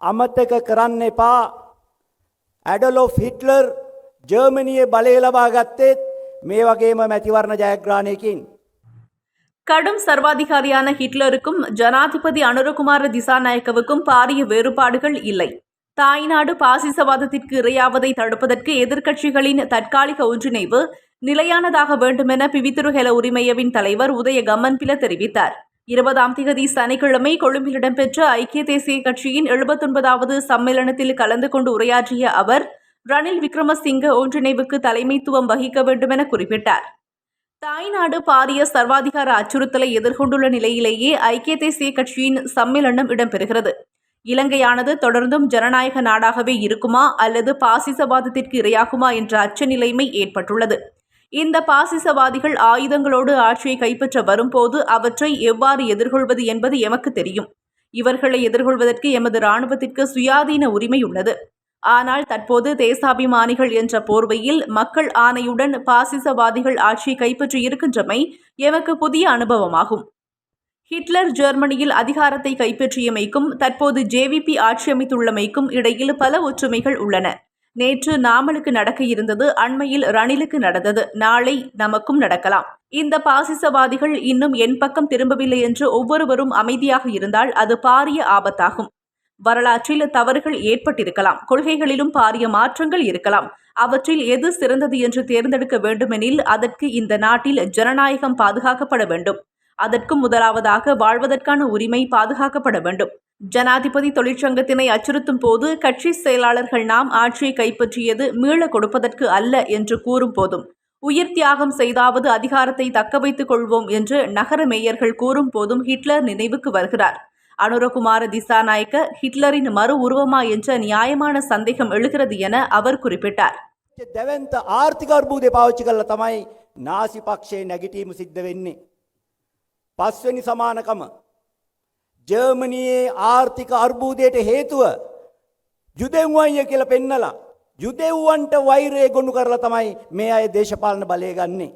අමතක කරන්න එපා ඇඩලොෆ් හිටලර් ජර්මණයේ බලය ලබා ගත්තෙත් මේ වගේම මැතිවරණ ජයග්‍රාණයකින්. கடும் சர்வாதிகாரியான ஹிட்லருக்கும் ஜனாதிபதி அனுரகுமார திசாநாயக்கவுக்கும் பாரிய வேறுபாடுகள் இல்லை தாய்நாடு பாசிசவாதத்திற்கு இரையாவதை தடுப்பதற்கு எதிர்க்கட்சிகளின் தற்காலிக ஒன்றிணைவு நிலையானதாக வேண்டுமென பிவித்துரு ஹெல உரிமையவின் தலைவர் உதய கம்மன்பில தெரிவித்தார் இருபதாம் திகதி சனிக்கிழமை கொழும்பில் இடம்பெற்ற ஐக்கிய தேசிய கட்சியின் எழுபத்தொன்பதாவது சம்மேளனத்தில் கலந்து கொண்டு உரையாற்றிய அவர் ரணில் விக்ரமசிங்க ஒன்றிணைவுக்கு தலைமைத்துவம் வகிக்க வேண்டுமென குறிப்பிட்டார். தாய்நாடு பாரிய சர்வாதிகார அச்சுறுத்தலை எதிர்கொண்டுள்ள நிலையிலேயே ஐக்கிய தேசிய கட்சியின் சம்மேளனம் இடம்பெறுகிறது. இலங்கையானது தொடர்ந்தும் ஜனநாயக நாடாகவே இருக்குமா அல்லது பாசிசவாதத்திற்கு இரையாகுமா என்ற அச்ச நிலைமை ஏற்பட்டுள்ளது. இந்த பாசிசவாதிகள் ஆயுதங்களோடு ஆட்சியை கைப்பற்ற வரும்போது அவற்றை எவ்வாறு எதிர்கொள்வது என்பது எமக்கு தெரியும். இவர்களை எதிர்கொள்வதற்கு எமது இராணுவத்திற்கு சுயாதீன உரிமை உள்ளது. ஆனால் தற்போது தேசாபிமானிகள் என்ற போர்வையில் மக்கள் ஆணையுடன் பாசிசவாதிகள் ஆட்சியை கைப்பற்றி இருக்கின்றமை எமக்கு புதிய அனுபவமாகும். ஹிட்லர் ஜெர்மனியில் அதிகாரத்தை கைப்பற்றியமைக்கும் தற்போது ஜேவிபி ஆட்சி அமைத்துள்ளமைக்கும் இடையில் பல ஒற்றுமைகள் உள்ளன. நேற்று நாமலுக்கு நடக்க இருந்தது அண்மையில் ரணிலுக்கு நடந்தது. நாளை நமக்கும் நடக்கலாம். இந்த பாசிசவாதிகள் இன்னும் என் பக்கம் திரும்பவில்லை என்று ஒவ்வொருவரும் அமைதியாக இருந்தால் அது பாரிய ஆபத்தாகும். வரலாற்றில் தவறுகள் ஏற்பட்டிருக்கலாம். கொள்கைகளிலும் பாரிய மாற்றங்கள் இருக்கலாம். அவற்றில் எது சிறந்தது என்று தேர்ந்தெடுக்க வேண்டுமெனில் அதற்கு இந்த நாட்டில் ஜனநாயகம் பாதுகாக்கப்பட வேண்டும். அதற்கும் முதலாவதாக வாழ்வதற்கான உரிமை பாதுகாக்கப்பட வேண்டும். ஜனாதிபதி தொழிற்சங்கத்தினை அச்சுறுத்தும் போது கட்சி செயலாளர்கள் நாம் ஆட்சியை கைப்பற்றியது மீள கொடுப்பதற்கு அல்ல என்று கூறும் போதும். உயிர் தியாகம் செய்தாவது அதிகாரத்தை தக்க வைத்துக் கொள்வோம் என்று நகர மேயர்கள் கூறும் போதும் ஹிட்லர் நினைவுக்கு வருகிறார். அனுரகுமார திசாநாயக்க ஹிட்லரின் மறு உருவமா என்ற நியாயமான சந்தேகம் எழுகிறது என அவர் குறிப்பிட்டார். நாசி பக்ஷே நெகட்டிவ் சித்த வெண்ணி சமானகம் ජර්මනයේ ආර්ථික අර්බූදයට හේතුව යුදෙව්වන්ය කියල පෙන්නලා. යුදෙව්වන්ට වෛරය ගොුණු කරලා තමයි මේ අය දේශපාලන බලය ගන්නේ.